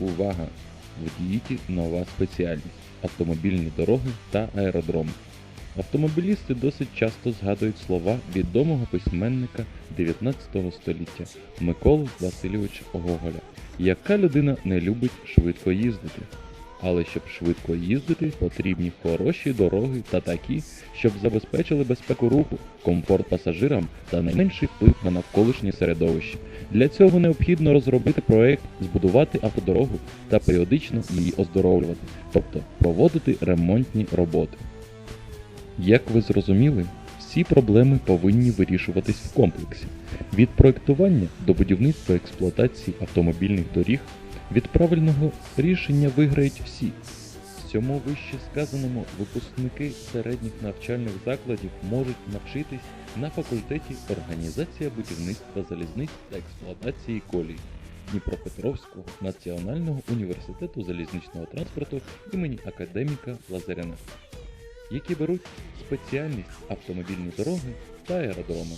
Увага! В діїті нова спеціальність автомобільні дороги та аеродроми. Автомобілісти досить часто згадують слова відомого письменника 19 століття Миколи Васильовича Гоголя. Яка людина не любить швидко їздити? Але щоб швидко їздити, потрібні хороші дороги та такі, щоб забезпечили безпеку руху, комфорт пасажирам та найменший вплив на навколишнє середовище. Для цього необхідно розробити проект, збудувати автодорогу та періодично її оздоровлювати, тобто проводити ремонтні роботи. Як ви зрозуміли, всі проблеми повинні вирішуватись в комплексі від проектування до будівництва експлуатації автомобільних доріг. Від правильного рішення виграють всі. Всьому вище сказаному випускники середніх навчальних закладів можуть навчитись на факультеті Організація будівництва залізниць та експлуатації колій Дніпропетровського національного університету залізничного транспорту імені академіка Лазаряна, які беруть спеціальність автомобільні дороги та аеродроми.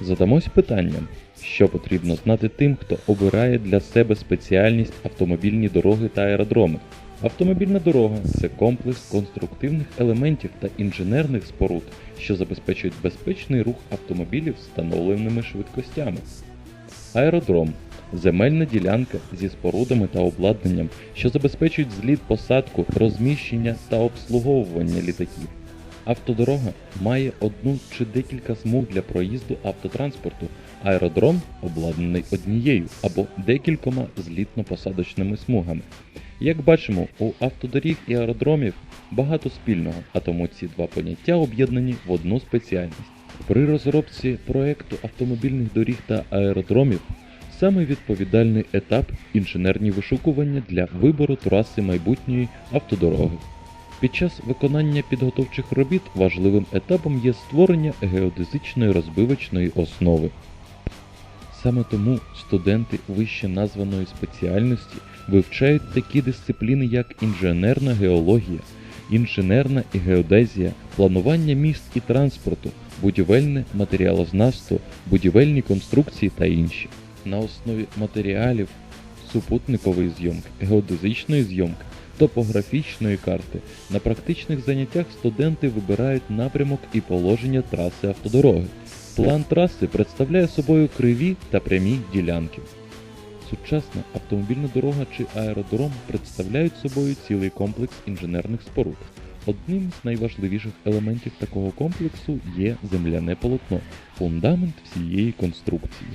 Задамось питанням, що потрібно знати тим, хто обирає для себе спеціальність автомобільні дороги та аеродроми. Автомобільна дорога це комплекс конструктивних елементів та інженерних споруд, що забезпечують безпечний рух автомобілів встановленими швидкостями. Аеродром земельна ділянка зі спорудами та обладнанням, що забезпечують зліт посадку, розміщення та обслуговування літаків. Автодорога має одну чи декілька смуг для проїзду автотранспорту. Аеродром обладнаний однією або декількома злітно-посадочними смугами. Як бачимо, у автодоріг і аеродромів багато спільного, а тому ці два поняття об'єднані в одну спеціальність. При розробці проекту автомобільних доріг та аеродромів саме відповідальний етап інженерні вишукування для вибору траси майбутньої автодороги. Під час виконання підготовчих робіт важливим етапом є створення геодезичної розбивочної основи. Саме тому студенти вище названої спеціальності вивчають такі дисципліни, як інженерна геологія, інженерна і геодезія, планування міст і транспорту, будівельне матеріалознавство, будівельні конструкції та інші. На основі матеріалів супутникової зйомки, геодезичної зйомки, топографічної карти на практичних заняттях студенти вибирають напрямок і положення траси автодороги. План траси представляє собою криві та прямі ділянки. Сучасна автомобільна дорога чи аеродром представляють собою цілий комплекс інженерних споруд. Одним з найважливіших елементів такого комплексу є земляне полотно, фундамент всієї конструкції.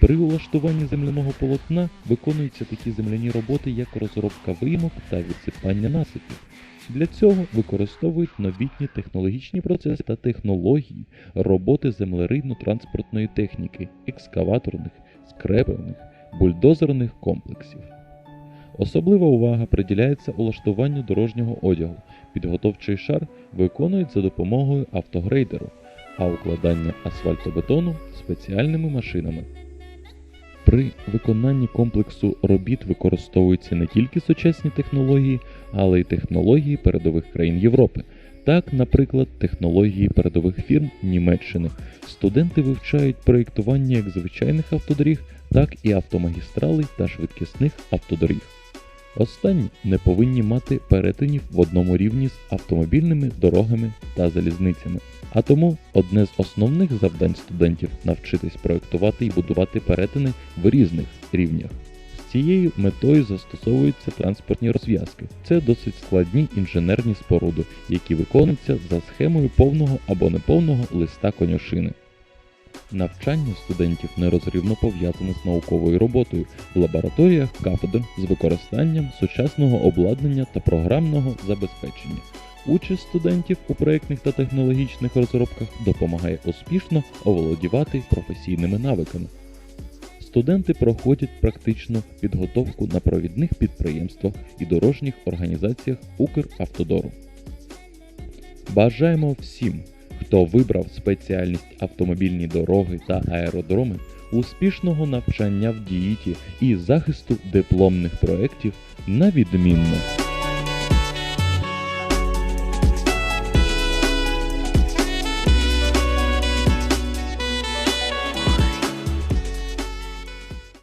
При улаштуванні земляного полотна виконуються такі земляні роботи, як розробка виїмок та відсипання насипів. Для цього використовують новітні технологічні процеси та технології роботи землерийно-транспортної техніки, екскаваторних, скрепельних, бульдозерних комплексів. Особлива увага приділяється улаштуванню дорожнього одягу. Підготовчий шар виконують за допомогою автогрейдеру, а укладання асфальтобетону спеціальними машинами. При виконанні комплексу робіт використовуються не тільки сучасні технології, але й технології передових країн Європи. Так, наприклад, технології передових фірм Німеччини. Студенти вивчають проєктування як звичайних автодоріг, так і автомагістралей та швидкісних автодоріг. Останні не повинні мати перетинів в одному рівні з автомобільними дорогами та залізницями. А тому одне з основних завдань студентів навчитись проєктувати і будувати перетини в різних рівнях. З цією метою застосовуються транспортні розв'язки. Це досить складні інженерні споруди, які виконуються за схемою повного або неповного листа конюшини. Навчання студентів нерозривно пов'язане з науковою роботою в лабораторіях кафедр з використанням сучасного обладнання та програмного забезпечення. Участь студентів у проєктних та технологічних розробках допомагає успішно оволодівати професійними навиками. Студенти проходять практичну підготовку на провідних підприємствах і дорожніх організаціях Укравтодору. Бажаємо всім, хто вибрав спеціальність автомобільні дороги та аеродроми, успішного навчання в діїті і захисту дипломних проєктів на відмінно.